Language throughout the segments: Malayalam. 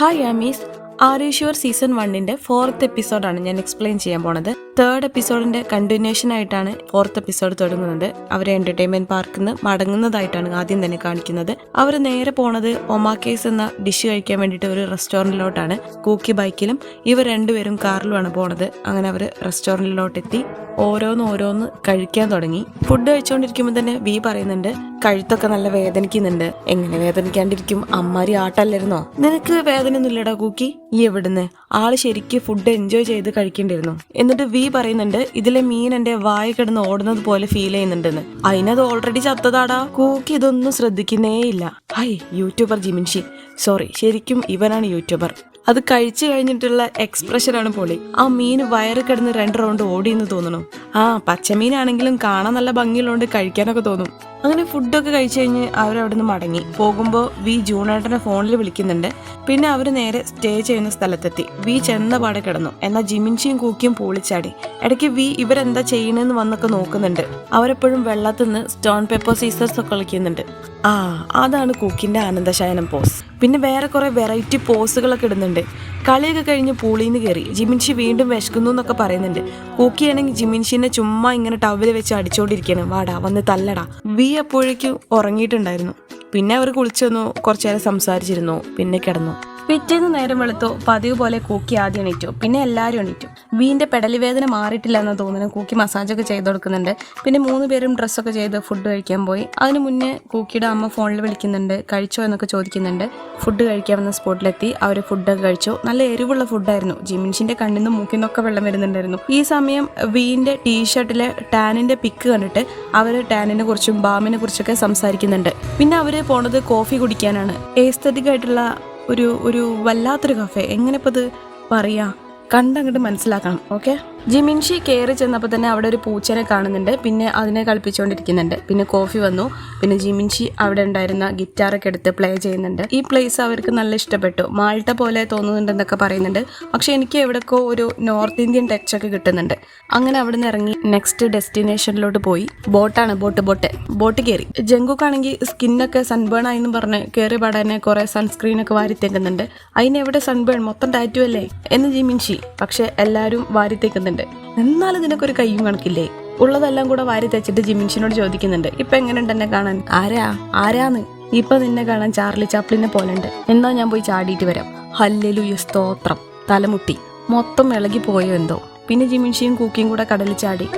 Hi armies are you sure season വണ്ണിന്റെ ഫോർത്ത് എപ്പിസോഡാണ് ഞാൻ എക്സ്പ്ലെയിൻ ചെയ്യാൻ പോണത്. തേർഡ് എപ്പിസോഡിന്റെ കണ്ടിന്യൂഷൻ ആയിട്ടാണ് ഫോർത്ത് എപ്പിസോഡ് തുടങ്ങുന്നത്. അവരെ എന്റർടൈൻമെന്റ് പാർക്കിൽ നിന്ന് മടങ്ങുന്നതായിട്ടാണ് ആദ്യം തന്നെ കാണിക്കുന്നത്. അവർ നേരെ പോണത് ഒമാക്കേസ് എന്ന ഡിഷ് കഴിക്കാൻ വേണ്ടിയിട്ട് ഒരു റെസ്റ്റോറന്റിലോട്ടാണ് കൂക്കി ബൈക്കിലും ഇവർ രണ്ടുപേരും കാറിലുമാണ് പോണത്. അങ്ങനെ അവർ റെസ്റ്റോറന്റിലോട്ട് എത്തി ഓരോന്ന് ഓരോന്ന് കഴിക്കാൻ തുടങ്ങി. ഫുഡ് കഴിച്ചുകൊണ്ടിരിക്കുമ്പോൾ തന്നെ വി പറയുന്നുണ്ട് കഴുത്തൊക്കെ നല്ല വേദനിക്കുന്നുണ്ട്. എങ്ങനെ വേദനിക്കാണ്ടിരിക്കും? അമ്മാരി ആട്ടല്ലായിരുന്നോ നിനക്ക് വേദനയൊന്നുമില്ലടാ കൂക്കി. ഈ എവിടുന്ന്? ആൾ ശരിക്കും ഫുഡ് എൻജോയ് ചെയ്ത് കഴിക്കേണ്ടിരുന്നു എന്നിട്ട് വി പറയുന്നുണ്ട് ഇതിലെ മീൻ എന്റെ വായ കിടന്ന് ഓടുന്നത് പോലെ ഫീൽ ചെയ്യുന്നുണ്ടെന്ന്. അതിനത് ഓൾറെഡി ചത്തതാടാ. കൂക്കി ഇതൊന്നും ശ്രദ്ധിക്കുന്നേ ഇല്ല ഹൈ യൂട്യൂബർ ജിമിൻഷി. സോറി ശരിക്കും ഇവനാണ് യൂട്യൂബർ. അത് കഴിച്ചു കഴിഞ്ഞിട്ടുള്ള എക്സ്പ്രഷനാണ് പൊളി ആ മീൻ വയറ് കിടന്ന് രണ്ട് റൗണ്ട് ഓടിയെന്ന് തോന്നുന്നു. ആ പച്ചമീനാണെങ്കിലും കാണാൻ നല്ല ഭംഗിയുള്ളതുകൊണ്ട് കഴിക്കാനൊക്കെ തോന്നും. അങ്ങനെ ഫുഡൊക്കെ കഴിച്ചു കഴിഞ്ഞ് അവരവിടെ നിന്ന് മടങ്ങി. പോകുമ്പോൾ വി ജൂണേട്ടനെ ഫോണിൽ വിളിക്കുന്നുണ്ട്. പിന്നെ അവർ നേരെ സ്റ്റേ ചെയ്യുന്ന സ്ഥലത്തെത്തി. വി ചെന്ന പാടെ കിടന്നു. എന്നാൽ ജിമിൻഷിയും കൂക്കിയും പൂളിച്ചാടി. ഇടയ്ക്ക് വി ഇവരെന്താ ചെയ്യണമെന്ന് വന്നൊക്കെ നോക്കുന്നുണ്ട്. അവരെപ്പോഴും വെള്ളത്തിൽ നിന്ന് സ്റ്റോൺ പേപ്പർ സീസേഴ്സ് ഒക്കെ കളിക്കുന്നുണ്ട്. ആ അതാണ് കൂക്കിന്റെ ആനന്ദശയനം പോസ്. പിന്നെ വേറെ കുറേ വെറൈറ്റി പോസുകളൊക്കെ ഇടുന്നുണ്ട്. കളിയൊക്കെ കഴിഞ്ഞ് പൂളിന്ന് കയറി ജിമിൻഷി വീണ്ടും വിശക്കുന്നു എന്നൊക്കെ പറയുന്നുണ്ട്. കൂക്കിയാണെങ്കിൽ ജിമിൻഷിനെ ചുമ്മാ ഇങ്ങനെ ടവൽ വെച്ച് അടിച്ചോണ്ടിരിക്കണം വാടാ വന്ന് തല്ലടാ. വി എപ്പോഴേക്കും ഉറങ്ങിയിട്ടുണ്ടായിരുന്നു. പിന്നെ അവർ കുളിച്ചു വന്നു കുറച്ചു നേരം സംസാരിച്ചിരുന്നു. പിന്നെ കിടന്നു. പിറ്റേന്ന് നേരം വെളുത്തു പതിവ് പോലെ കൂക്കി ആദ്യം എണീറ്റു. പിന്നെ എല്ലാവരും എണീറ്റു. വീന്റെ പെടലി വേദന മാറിയിട്ടില്ല എന്ന് തോന്നുന്നു കൂക്കി മസാജൊക്കെ ചെയ്ത് കൊടുക്കുന്നുണ്ട്. പിന്നെ മൂന്ന് പേരും ഡ്രസ്സൊക്കെ ചെയ്ത് ഫുഡ് കഴിക്കാൻ പോയി. അതിന് മുന്നേ കൂക്കിയുടെ അമ്മ ഫോണിൽ വിളിക്കുന്നുണ്ട്. കഴിച്ചോ? എന്നൊക്കെ ചോദിക്കുന്നുണ്ട്. ഫുഡ് കഴിക്കാൻ വന്ന സ്പോട്ടിലെത്തി അവർ ഫുഡൊക്കെ കഴിച്ചു. നല്ല എരിവുള്ള ഫുഡായിരുന്നു ജിമിൻഷിന്റെ കണ്ണിൽ നിന്നും മൂക്കിൽ നിന്നൊക്കെ വെള്ളം വരുന്നുണ്ടായിരുന്നു. ഈ സമയം വീന്റെ ടീഷർട്ടിലെ ടാനിന്റെ പിക്ക് കണ്ടിട്ട് അവർ ടാനിനെ കുറിച്ചും ബാമിനെ കുറിച്ചൊക്കെ സംസാരിക്കുന്നുണ്ട്. പിന്നെ അവർ പോണത് കോഫി കുടിക്കാനാണ്. ഏസ്തറ്റിക് ആയിട്ടുള്ള ഒരു ഒരു വല്ലാത്തൊരു കഫേ എങ്ങനെ ഇപ്പോൾ ഇത് പറയുക കണ്ടങ്ങോട്ട് മനസ്സിലാക്കണം ഓക്കെ ജിമിൻഷി കയറി ചെന്നപ്പോൾ തന്നെ അവിടെ ഒരു പൂച്ചനെ കാണുന്നുണ്ട്. പിന്നെ അതിനെ കളിപ്പിച്ചുകൊണ്ടിരിക്കുന്നുണ്ട് പിന്നെ കോഫി വന്നു. പിന്നെ ജിമിൻഷി അവിടെ ഉണ്ടായിരുന്ന ഗിറ്റാറൊക്കെ എടുത്ത് പ്ലേ ചെയ്യുന്നുണ്ട്. ഈ പ്ലേസ് അവർക്ക് നല്ല ഇഷ്ടപ്പെട്ടു. മാൾട്ട പോലെ തോന്നുന്നുണ്ടെന്നൊക്കെ പറയുന്നുണ്ട്. പക്ഷെ എനിക്ക് എവിടെക്കോ ഒരു നോർത്ത് ഇന്ത്യൻ ടച്ച് ഒക്കെ കിട്ടുന്നുണ്ട്. അങ്ങനെ അവിടെ നിന്ന് ഇറങ്ങി നെക്സ്റ്റ് ഡെസ്റ്റിനേഷനിലോട്ട് പോയി. ബോട്ടാണ് ബോട്ട് ബോട്ട് ബോട്ട് കയറി ജങ്കുക്കാണെങ്കിൽ സ്കിന്നൊക്കെ സൺബേൺ ആയെന്ന് പറഞ്ഞ് കയറി പാടാനെ കുറെ സൺസ്ക്രീൻ ഒക്കെ വാരി വാരിത്തേക്കുന്നുണ്ട് അതിനെവിടെ സൺബേൺ മൊത്തം ടാറ്റു അല്ലേ? എന്ന് ജിമിൻഷി. പക്ഷെ എല്ലാവരും വാരിത്തേക്കുന്നുണ്ട് ചോദിക്കുന്നുണ്ട് എന്നാൽ നിനക്കൊരു കയ്യും കണക്കില്ലേ? ഉള്ളതെല്ലാം കൂടെ വാരി തെച്ചിട്ട് ജിമിൻഷിനോട് ചോദിക്കുന്നുണ്ട്. ഇപ്പൊ എങ്ങനെയുണ്ട് എന്നെ കാണാൻ? ആരാ? ആരാന്ന്? ഇപ്പൊ നിന്നെ കാണാൻ ചാർലി ചാപ്ലിനെ പോലെ ഉണ്ട് എന്നാ ഞാൻ പോയി ചാടിയിട്ട് വരാം. ഹല്ലലു സ്തോത്രം. തലമുട്ടി. മൊത്തം ഇളകി പോയോ എന്തോ. പിന്നെ ജിമിൻഷിയും കൂക്കിയും കൂടെ കടലിൽ ചാടി.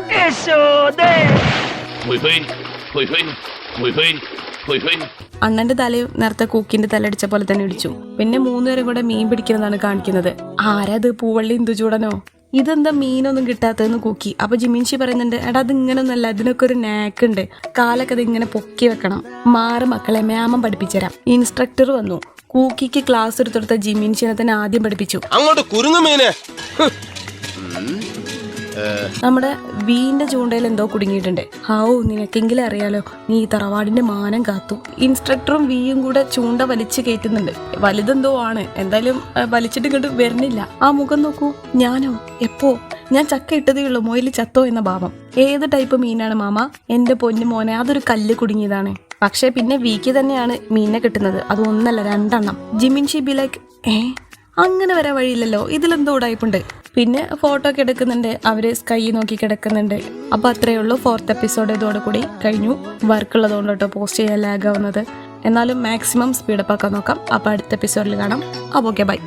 അണ്ണന്റെ തലയും നേരത്തെ കൂക്കിന്റെ തലടിച്ച പോലെ തന്നെ ഇടിച്ചു. പിന്നെ മൂന്നുപേരും കൂടെ മീൻ പിടിക്കുന്നതാണ് കാണിക്കുന്നത്. ആരാത്? പൂവള്ളി ഇന്ദുചൂടനോ? ഇതെന്താ മീനൊന്നും കിട്ടാത്തതെന്ന് കൂക്കി. അപ്പൊ ജിമിൻഷി പറയുന്നുണ്ട് എടാ അത് ഇങ്ങനൊന്നല്ല ഇതിനൊക്കെ ഒരു നാക്കുണ്ട് കാലൊക്കെ അത് ഇങ്ങനെ പൊക്കി വെക്കണം. മാറ് മക്കളെ മാമം പഠിപ്പിച്ചുതരാം. ഇൻസ്ട്രക്ടർ വന്നു. കൂക്കിക്ക് ക്ലാസ് എടുത്തെടുത്ത ജിമിൻഷിനെ തന്നെ ആദ്യം പഠിപ്പിച്ചു. അങ്ങോട്ട് നമ്മുടെ വീന്റെ ചൂണ്ടയിൽ എന്തോ കുടുങ്ങിയിട്ടുണ്ട്. ഹാവു നിനക്കെങ്കിലും അറിയാലോ നീ ഈ തറവാടിന്റെ മാനം കാത്തു. ഇൻസ്ട്രക്ടറും വിയും കൂടെ ചൂണ്ട വലിച്ചു കയറ്റുന്നുണ്ട്. വലുതെന്തോ ആണ്. എന്തായാലും വലിച്ചിട്ട് ഇങ്ങോട്ട് വരുന്നില്ല. ആ മുഖം നോക്കൂ. ഞാനോ? എപ്പോ? ഞാൻ ചക്ക ഇട്ടതേ ഉള്ളൂ. മോയിൽ ചത്തോ എന്ന ഭാവം. ഏത് ടൈപ്പ് മീനാണ് മാമ? എന്റെ പൊന്നു മോനെ അതൊരു കല്ല് കുടുങ്ങിയതാണ്. പക്ഷേ പിന്നെ വിക്ക് തന്നെയാണ് മീനെ കിട്ടുന്നത്. അത് ഒന്നല്ല രണ്ടെണ്ണം. ജിമിൻ ഷി ബി ലൈക്ക് ഏ? അങ്ങനെ വരാൻ വഴിയില്ലല്ലോ. ഇതിലെന്തോ ഉടായ്പുണ്ട്. പിന്നെ ഫോട്ടോ ഒക്കെ എടുക്കുന്നുണ്ട്. അവർ സ്കൈ നോക്കി കിടക്കുന്നുണ്ട്. അപ്പൊ അത്രയേ ഉള്ളൂ ഫോർത്ത് എപ്പിസോഡ് ഇതോടുകൂടി കഴിഞ്ഞു. വർക്ക് ഉള്ളതുകൊണ്ട് കേട്ടോ പോസ്റ്റ് ചെയ്യാൻ ലാഗ് ആവുന്നത്. എന്നാലും മാക്സിമം സ്പീഡപ്പ് ആക്കാൻ നോക്കാം. അപ്പൊ അടുത്ത എപ്പിസോഡിൽ കാണാം. അപ്പോൾ ഓക്കെ ബൈ